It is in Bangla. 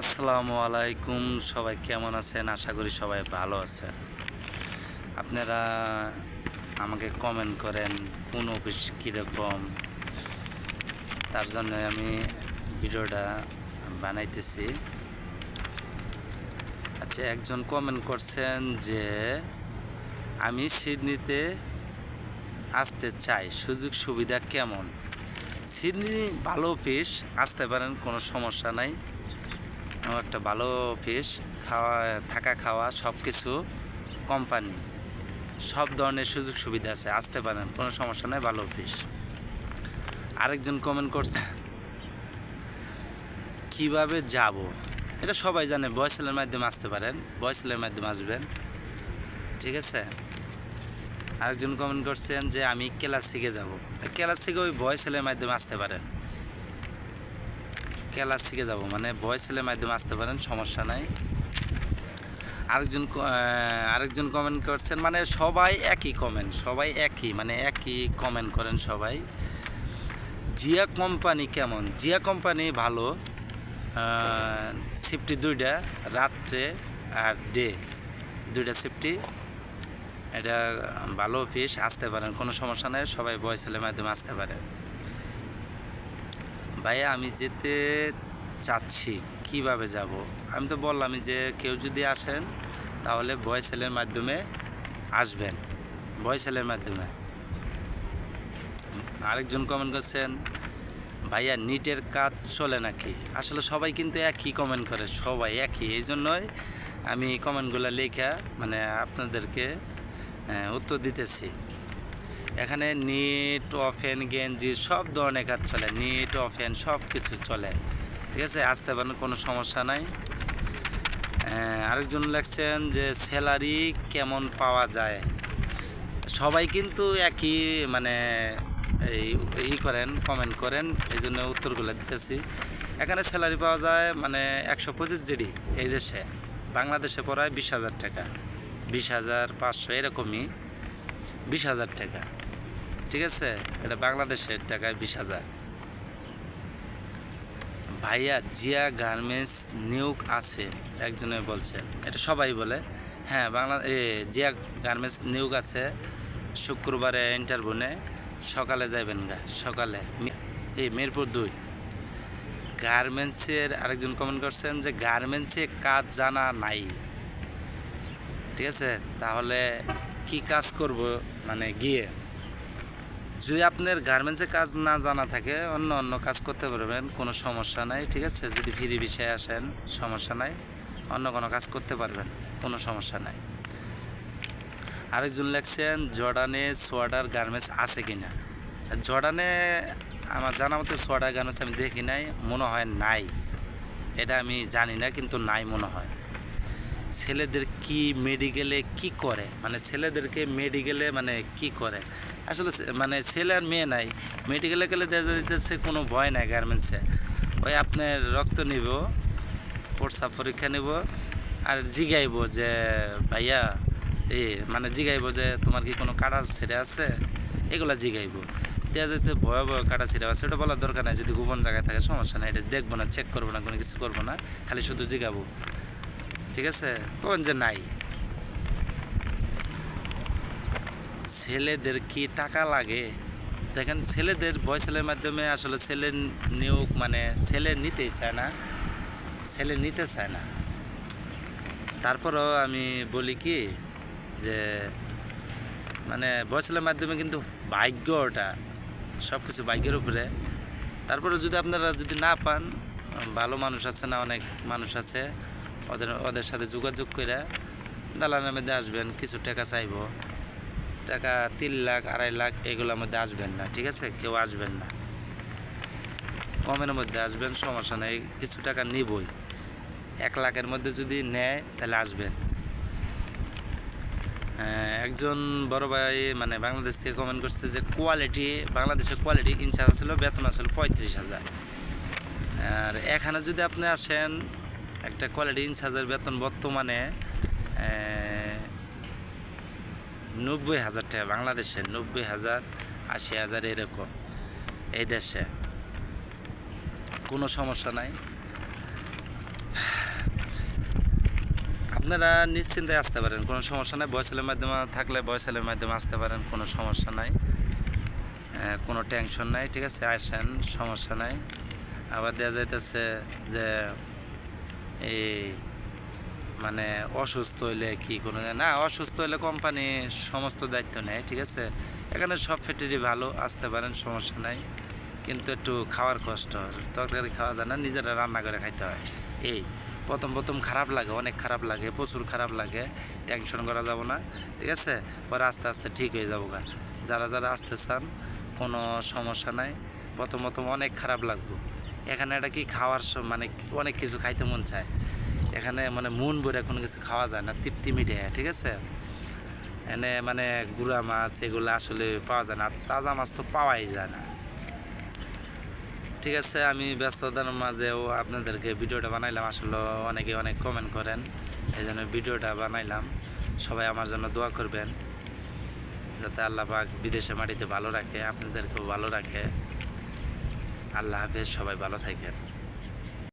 আসসালামু আলাইকুম, সবাই কেমন আছেন? আশা করি সবাই ভালো আছেন। আপনারা আমাকে কমেন্ট করেন, কোন অফিস কীরকম? তার জন্য আমি ভিডিওটা বানাইতেছি। আচ্ছা একজন কমেন্ট করছেন যে, আমি সিডনিতে আসতে চাই, সুযোগ সুবিধা কেমন? সিডনি ভালো অফিস, আসতে পারেন, কোনো সমস্যা নাই। একটা ভালো অফিস খাওয়া, থাকা খাওয়া সব কিছু কোম্পানি সব ধরনের সুযোগ সুবিধা আছে, আসতে পারেন, কোনো সমস্যা নেই, ভালো অফিস আরেকজন কমেন্ট করছে, কীভাবে যাব? এটা সবাই জানে বয়সেলের মাধ্যমে আসতে পারেন বয়সেলের মাধ্যমে আসবেন, ঠিক আছে? আরেকজন কমেন্ট করছেন যে, আমি ক্লাসিকে যাব। ক্লাসিকে ওই বয়সেলের মাধ্যমে আসতে পারেন। ক্লাসিকে যাব মানে বয়সেলের মাধ্যমে আসতে পারেন, সমস্যা নাই। আরেকজন আরেকজন কমেন্ট করছেন মানে সবাই একই কমেন্ট সবাই একই মানে একই কমেন্ট করেন সবাই। জিয়া কোম্পানি কেমন? জিয়া কোম্পানি ভালো সিফটি দুইটা, রাত্রে আর ডে দুইটা সিফটি এটা ভালো অফিস আসতে পারেন, কোনো সমস্যা নেই, সবাই বয়সেলের মাধ্যমে আসতে পারেন ভাইয়া, আমি যেতে চাচ্ছি। কীভাবে যাব? আমি তো বললামই যে কেউ যদি আসেন, তাহলে ভয়েসেলের মাধ্যমে আসবেন। ভয়েসেলের মাধ্যমে। আরেকজন কমেন্ট করছেন, ভাইয়া নিটের কাজ চলে নাকি? আসলে সবাই কিন্তু একই কমেন্ট করে, সবাই একই। এই জন্যই আমি কমেন্টগুলো লেখা মানে আপনাদেরকে উত্তর দিতেছি। এখানে নিট অফেন গেঞ্জি, সব ধরনের কাজ চলে। নিট অফেন সব কিছু চলে। ঠিক আছে? আসতে পারেন, কোনো সমস্যা নাই। আরেকজন লিখছেন যে স্যালারি কেমন পাওয়া যায়? সবাই কিন্তু একই মানে এই, ই করেন কমেন্ট করেন, এই জন্য উত্তরগুলো দিতেছি। এখানে স্যালারি পাওয়া যায় মানে একশো পঁচিশ জিডি এই দেশে। বাংলাদেশে পড়ায় বিশ হাজার টাকা। বিশ হাজার পাঁচশো এরকমই। বিশ হাজার টাকা। ঠিক আছে? এটা বাংলাদেশের টাকায় বিশ হাজার। ভাইয়া, জিয়া গার্মেন্টস নিয়োগ আছে, একজনে বলছেন। এটা সবাই বলে। হ্যাঁ বাংলা এ, জিয়া গার্মেন্টস নিয়োগ আছে, শুক্রবারে ইন্টারভিউনে সকালে যাইবেন গা, সকালে। এই মিরপুর দুই। গার্মেন্টসের আরেকজন কমেন্ট করছেন যে, গার্মেন্টসে কাজ জানা নাই। ঠিক আছে? তাহলে কি কাজ করব? মানে গিয়ে যদি আপনার গার্মেন্টসে কাজ না জানা থাকে, অন্য অন্য কাজ করতে পারবেন, কোনো সমস্যা নাই, ঠিক আছে? যদি ফ্রি বিষয়ে আসেন, সমস্যা নাই, অন্য কোনো কাজ করতে পারবেন, কোনো সমস্যা নাই। আরেকজন লেখছেন, জর্ডানে সোয়াডার গার্মেন্টস আছে কি না জর্ডানে আমার জানা মতো সোয়াডার গার্মেন্টস আমি দেখি নাই, মনে হয় নাই। এটা আমি জানি না, কিন্তু নাই মনে হয়। ছেলেদের কি মেডিকেলে কি করে? মানে ছেলেদেরকে মেডিকেলে মানে কি করে? আসলে মানে ছেলে আর মেয়ে নাই। মেডিকেলে গেলে দেখা দিতেছে কোনো ভয় নাই গার্মেন্টসে ওই আপনার রক্ত নিব, প্রস্রাব পরীক্ষা নিব, আর জিগাইব যে, ভাইয়া, এ মানে জিগাইব যে তোমার কি কোনো কাটার ছেড়ে আছে? এগুলা জিগাইব। দেওয়া যেতে ভয়াবহ কাটা ছিঁড়ে আছে। ওটা বলার দরকার নাই, যদি গোপন জায়গায় থাকে সমস্যা নাই। এটা দেখব না চেক করব না, কোনো কিছু করব না। খালি শুধু জিগাবো। ঠিক আছে? কোন যে নাই। ছেলেদের কি টাকা লাগে? দেখেন, ছেলেদের বয়সেলের মাধ্যমে আসলে ছেলে নিয়োগ মানে ছেলে নিতেই চায় না, ছেলে নিতে চায় না। তারপরও আমি বলি কি যে মানে বয়সেলের মাধ্যমে কিন্তু ভাগ্য ওটা সব কিছু ভাগ্যের উপরে। তারপরে যদি আপনারা যদি না পান, ভালো মানুষ আছে না অনেক মানুষ আছে, ওদের ওদের সাথে যোগাযোগ করে দালানের মধ্যে আসবেন, কিছু টাকা চাইব। টাকা তিন লাখ আড়াই লাখ এগুলোর মধ্যে আসবেন না ঠিক আছে? কেউ আসবেন না। কমের মধ্যে আসবেন সমস্যা নেই কিছু টাকা নিবই। এক লাখের মধ্যে যদি নেয় তাহলে আসবেন। একজন বড় ভাই মানে বাংলাদেশ থেকে কমেন্ট করছে যে কোয়ালিটি বাংলাদেশের কোয়ালিটি ইনচার্জ ছিল বেতন আসলে পঁয়ত্রিশ হাজার। আর এখানে যদি আপনি আসেন একটা কোয়ালিটি ইনচার্জের বেতন বর্তমানে আহ, নব্বই হাজার টাকা বাংলাদেশে নব্বই হাজার, আশি হাজার এরকম এই দেশে। কোনো সমস্যা নাই। আপনারা নিশ্চিন্তে আসতে পারেন, কোনো সমস্যা নাই। বয়সেলের মাধ্যমে থাকলে বয়সেলের মাধ্যমে আসতে পারেন, কোনো সমস্যা নাই। কোনো টেনশন নাই, ঠিক আছে? আসেন, সমস্যা নাই। আবার দেওয়া যাইতেছে যে এই মানে অসুস্থ হইলে কি কোনো না অসুস্থ হইলে কোম্পানি সমস্ত দায়িত্ব নেয়, ঠিক আছে? এখানে সব ফ্যাক্টরি ভালো, আসতে পারেন, সমস্যা নাই। কিন্তু একটু খাওয়ার কষ্ট তরকারি খাওয়া যায় না, নিজেরা রান্না করে খাইতে হয়। এই, প্রথম প্রথম খারাপ লাগে, অনেক খারাপ লাগে, প্রচুর খারাপ লাগে টেনশন করা যাব না, ঠিক আছে? পরে আস্তে আস্তে ঠিক হয়ে যাব গা। যারা যারা আসতে চান, কোনো সমস্যা নাই, প্রথম প্রথম অনেক খারাপ লাগবো। এখানে এটা কি খাওয়ার মানে অনেক কিছু খাইতে মন চায়। এখানে মানে মন ভরে কোনো কিছু খাওয়া যায় না, তৃপ্তি মিটে, ঠিক আছে? এনে মানে গুড়া মাছ এগুলো আসলে পাওয়া যায় না তাজা মাছ তো পাওয়াই যায় না। ঠিক আছে, আমি ব্যস্ততার মাঝেও আপনাদেরকে ভিডিওটা বানাইলাম, আসলে অনেকে অনেক কমেন্ট করেন, এই জন্য ভিডিওটা বানাইলাম। সবাই আমার জন্য দোয়া করবেন, যাতে আল্লাহ পাক বিদেশে মাটিতে ভালো রাখে, আপনাদেরকেও ভালো রাখে। আল্লাহ হাফেজ, সবাই ভালো থাকেন।